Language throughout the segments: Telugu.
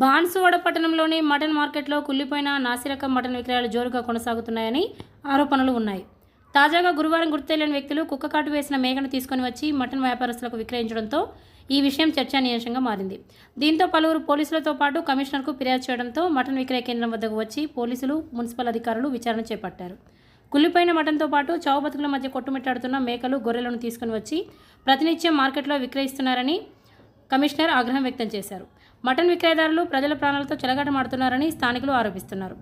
బాన్సువాడ పట్టణంలోని మటన్ మార్కెట్లో కుళ్ళిపోయిన నాసిరకం మటన్ విక్రయాలు జోరుగా కొనసాగుతున్నాయని ఆరోపణలు ఉన్నాయి. తాజాగా గురువారం గుర్తెలియని వ్యక్తులు కుక్కకాటు వేసిన మేకను తీసుకొని వచ్చి మటన్ వ్యాపారస్తులకు విక్రయించడంతో ఈ విషయం చర్చానీయాంశంగా మారింది. దీంతో పలువురు పోలీసులతో పాటు కమిషనర్కు ఫిర్యాదు చేయడంతో మటన్ విక్రయ కేంద్రం వద్దకు వచ్చి పోలీసులు మున్సిపల్ అధికారులు విచారణ చేపట్టారు. కుళ్ళిపోయిన మటన్తో పాటు చావు బతుకుల మధ్య కొట్టుమిట్టాడుతున్న మేకలు గొర్రెలను తీసుకుని వచ్చి ప్రతినిత్యం మార్కెట్లో విక్రయిస్తున్నారని కమిషనర్ ఆగ్రహం వ్యక్తం చేశారు. మటన్ విక్రయదారులు ప్రజల ప్రాణాలతో చెలగాటమాడుతున్నారని స్థానికులు ఆరోపిస్తున్నారు.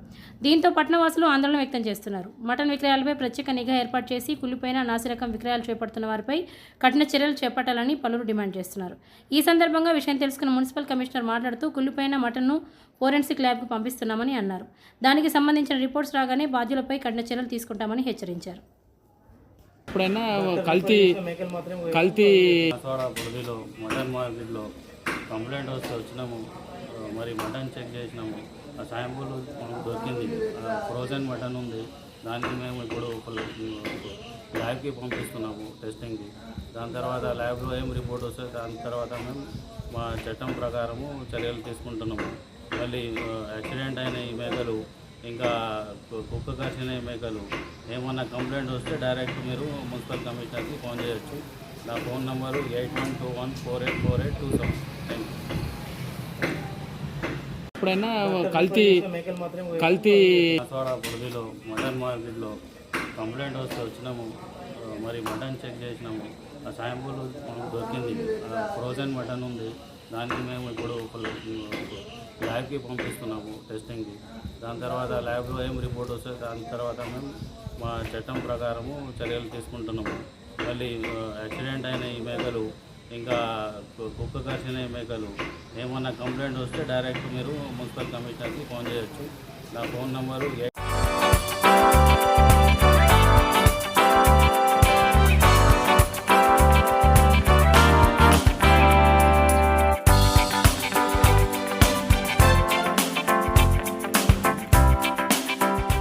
దీంతో పట్టణవాసులు ఆందోళన వ్యక్తం చేస్తున్నారు. మటన్ విక్రయాలపై ప్రత్యేక నిఘా ఏర్పాటు చేసి కుళ్ళిపోయిన నాసిరకం విక్రయాలు చేపడుతున్న వారిపై కఠిన చర్యలు చేపట్టాలని పలువురు డిమాండ్ చేస్తున్నారు. ఈ సందర్భంగా విషయం తెలుసుకున్న మున్సిపల్ కమిషనర్ మాట్లాడుతూ కుళ్ళిపోయిన మటన్ను ఫోరెన్సిక్ ల్యాబ్కు పంపిస్తున్నామని అన్నారు. దానికి సంబంధించిన రిపోర్ట్స్ రాగానే బాధ్యులపై కఠిన చర్యలు తీసుకుంటామని హెచ్చరించారు. ఎప్పుడైనా కల్తీ కల్తీ పొడిలో మటన్ మార్కెట్లో కంప్లైంట్ వస్తే వచ్చినాము. మరి మటన్ చెక్ చేసినాము. ఆ శాంపుల్ మనకు దొరికింది. ఫ్రోజన్ మటన్ ఉంది. దానికి మేము ఇప్పుడు ల్యాబ్కి పంపిస్తున్నాము టెస్టింగ్కి. దాని తర్వాత ల్యాబ్లో ఏం రిపోర్ట్ వస్తే దాని తర్వాత మేము మా చట్టం ప్రకారము చర్యలు తీసుకుంటున్నాము. మళ్ళీ యాక్సిడెంట్ అయిన ఈ మేకలు ఇంకా కుక్క ఈ మేకలు. ఏమన్నా కంప్లైంట్ వస్తే డైరెక్ట్ మీరు మున్సిపల్ కమిషనర్కి ఫోన్ చేయొచ్చు. నా phone number eight one two one four eight four eight two seven. Thank you. ఎప్పుడైనా కల్తీ కల్తీ పొడిలో మటన్ మార్కెట్లో కంప్లైంట్ వస్తే వచ్చినాము. మరి మటన్ చెక్ చేసినాము. ఆ శాంపుల్ మనకు దొరికింది. ఫ్రోజన్ మటన్ ఉంది. దానికి మేము ఇప్పుడు ల్యాబ్కి పంపిస్తున్నాము టెస్టింగ్కి దాని తర్వాత ల్యాబ్లో ఏం రిపోర్ట్ వస్తే దాని తర్వాత మేము మా చట్టం ప్రకారము చర్యలు తీసుకుంటున్నాము మళ్ళీ యాక్సిడెంట్ అయిన ఈ మేకలు ఇంకా కుక్క కరిచిన ఈ మేకలు ఏమన్నా కంప్లైంట్ వస్తే డైరెక్ట్ మీరు మున్సిపల్ కమిషనర్కి ఫోన్ చేయొచ్చు. నా ఫోన్ నెంబరు